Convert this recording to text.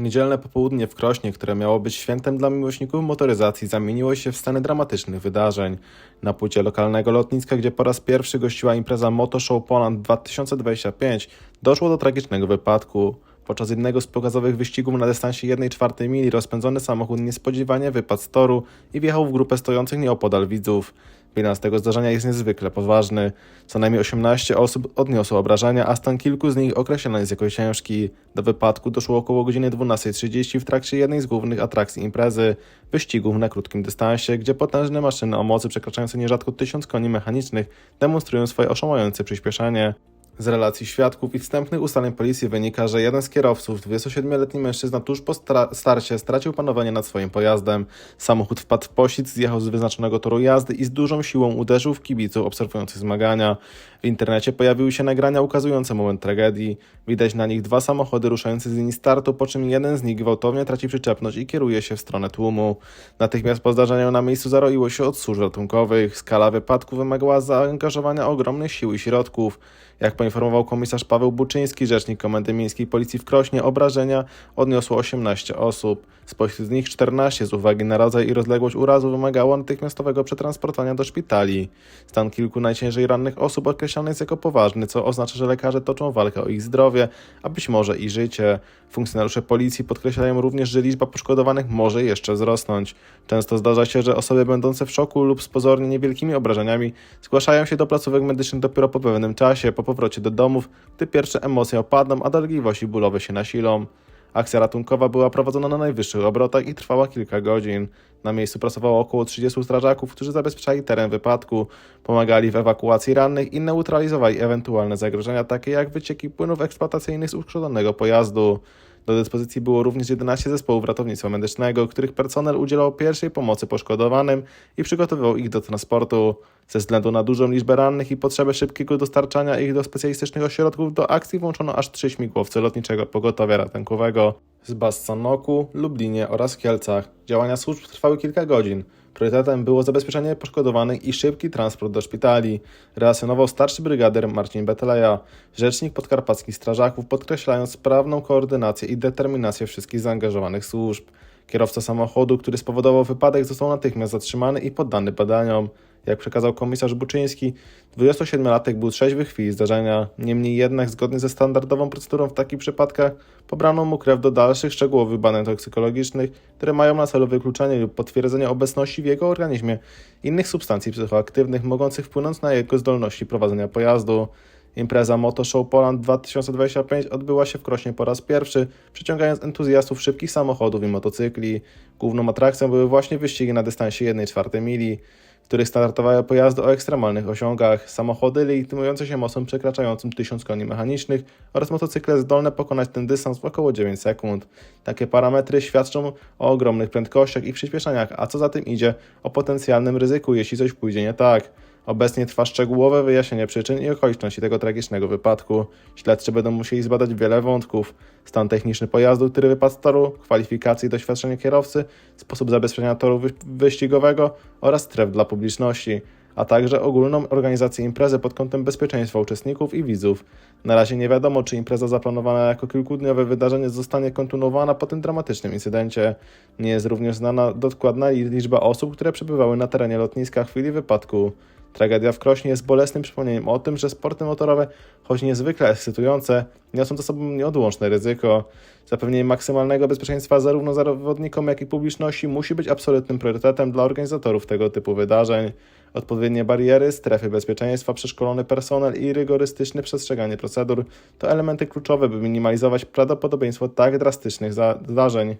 Niedzielne popołudnie w Krośnie, które miało być świętem dla miłośników motoryzacji, zamieniło się w sceny dramatycznych wydarzeń. Na płycie lokalnego lotniska, gdzie po raz pierwszy gościła impreza Moto Show Poland 2025, doszło do tragicznego wypadku. Podczas jednego z pokazowych wyścigów na dystansie 1,4 mili rozpędzony samochód niespodziewanie wypadł z toru i wjechał w grupę stojących nieopodal widzów. Bilans tego zdarzenia jest niezwykle poważny. Co najmniej 18 osób odniosło obrażenia, a stan kilku z nich określony jest jako ciężki. Do wypadku doszło około godziny 12.30 w trakcie jednej z głównych atrakcji imprezy wyścigów na krótkim dystansie, gdzie potężne maszyny o mocy przekraczającej nierzadko 1000 koni mechanicznych demonstrują swoje oszałamiające przyspieszenie. Z relacji świadków i wstępnych ustaleń policji wynika, że jeden z kierowców, 27-letni mężczyzna, tuż po starcie stracił panowanie nad swoim pojazdem. Samochód wpadł w pościg, zjechał z wyznaczonego toru jazdy i z dużą siłą uderzył w kibiców obserwujących zmagania. W internecie pojawiły się nagrania ukazujące moment tragedii. Widać na nich dwa samochody ruszające z linii startu, po czym jeden z nich gwałtownie traci przyczepność i kieruje się w stronę tłumu. Natychmiast po zdarzeniu na miejscu zaroiło się od służb ratunkowych. Skala wypadku wymagała zaangażowania ogromnych sił i środków. Jak poinformował komisarz Paweł Buczyński, rzecznik Komendy Miejskiej Policji w Krośnie, obrażenia odniosło 18 osób. Spośród nich 14 z uwagi na rodzaj i rozległość urazu wymagało natychmiastowego przetransportowania do szpitali. Stan kilku najciężej rannych osób określany jest jako poważny, co oznacza, że lekarze toczą walkę o ich zdrowie, a być może i życie. Funkcjonariusze policji podkreślają również, że liczba poszkodowanych może jeszcze wzrosnąć. Często zdarza się, że osoby będące w szoku lub z pozornie niewielkimi obrażeniami zgłaszają się do placówek medycznych dopiero po pewnym czasie, po powrocie do domów, gdy pierwsze emocje opadną, a dolegliwości bólowe się nasilą. Akcja ratunkowa była prowadzona na najwyższych obrotach i trwała kilka godzin. Na miejscu pracowało około 30 strażaków, którzy zabezpieczali teren wypadku, pomagali w ewakuacji rannych i neutralizowali ewentualne zagrożenia, takie jak wycieki płynów eksploatacyjnych z uszkodzonego pojazdu. Do dyspozycji było również 11 zespołów ratownictwa medycznego, których personel udzielał pierwszej pomocy poszkodowanym i przygotowywał ich do transportu. Ze względu na dużą liczbę rannych i potrzebę szybkiego dostarczania ich do specjalistycznych ośrodków, do akcji włączono aż trzy śmigłowce lotniczego pogotowia ratunkowego z Bassanoku, Lublinie oraz Kielcach. Działania służb trwały kilka godzin. Priorytetem było zabezpieczenie poszkodowanych i szybki transport do szpitali, relacjonował starszy brygader Marcin Beteleja, rzecznik podkarpackich strażaków, podkreślając sprawną koordynację i determinację wszystkich zaangażowanych służb. Kierowca samochodu, który spowodował wypadek, został natychmiast zatrzymany i poddany badaniom. Jak przekazał komisarz Buczyński, 27-latek był trzeźwy w chwili zdarzenia. Niemniej jednak, zgodnie ze standardową procedurą w takich przypadkach, pobrano mu krew do dalszych szczegółowych badań toksykologicznych, które mają na celu wykluczenie lub potwierdzenie obecności w jego organizmie innych substancji psychoaktywnych mogących wpłynąć na jego zdolności prowadzenia pojazdu. Impreza Moto Show Poland 2025 odbyła się w Krośnie po raz pierwszy, przyciągając entuzjastów szybkich samochodów i motocykli. Główną atrakcją były właśnie wyścigi na dystansie 1,4 mili, których startowały pojazdy o ekstremalnych osiągach, samochody legitymujące się mocą przekraczającym 1000 koni mechanicznych oraz motocykle zdolne pokonać ten dystans w około 9 sekund. Takie parametry świadczą o ogromnych prędkościach i przyspieszeniach, a co za tym idzie, o potencjalnym ryzyku, jeśli coś pójdzie nie tak. Obecnie trwa szczegółowe wyjaśnienie przyczyn i okoliczności tego tragicznego wypadku. Śledczy będą musieli zbadać wiele wątków. Stan techniczny pojazdu, który wypadł z toru, kwalifikacje i doświadczenie kierowcy, sposób zabezpieczenia toru wy- wyścigowego oraz stref dla publiczności, a także ogólną organizację imprezy pod kątem bezpieczeństwa uczestników i widzów. Na razie nie wiadomo, czy impreza zaplanowana jako kilkudniowe wydarzenie zostanie kontynuowana po tym dramatycznym incydencie. Nie jest również znana dokładna liczba osób, które przebywały na terenie lotniska w chwili wypadku. Tragedia w Krośnie jest bolesnym przypomnieniem o tym, że sporty motorowe, choć niezwykle ekscytujące, niosą ze sobą nieodłączne ryzyko. Zapewnienie maksymalnego bezpieczeństwa zarówno zawodnikom, jak i publiczności musi być absolutnym priorytetem dla organizatorów tego typu wydarzeń. Odpowiednie bariery, strefy bezpieczeństwa, przeszkolony personel i rygorystyczne przestrzeganie procedur to elementy kluczowe, by minimalizować prawdopodobieństwo tak drastycznych zdarzeń.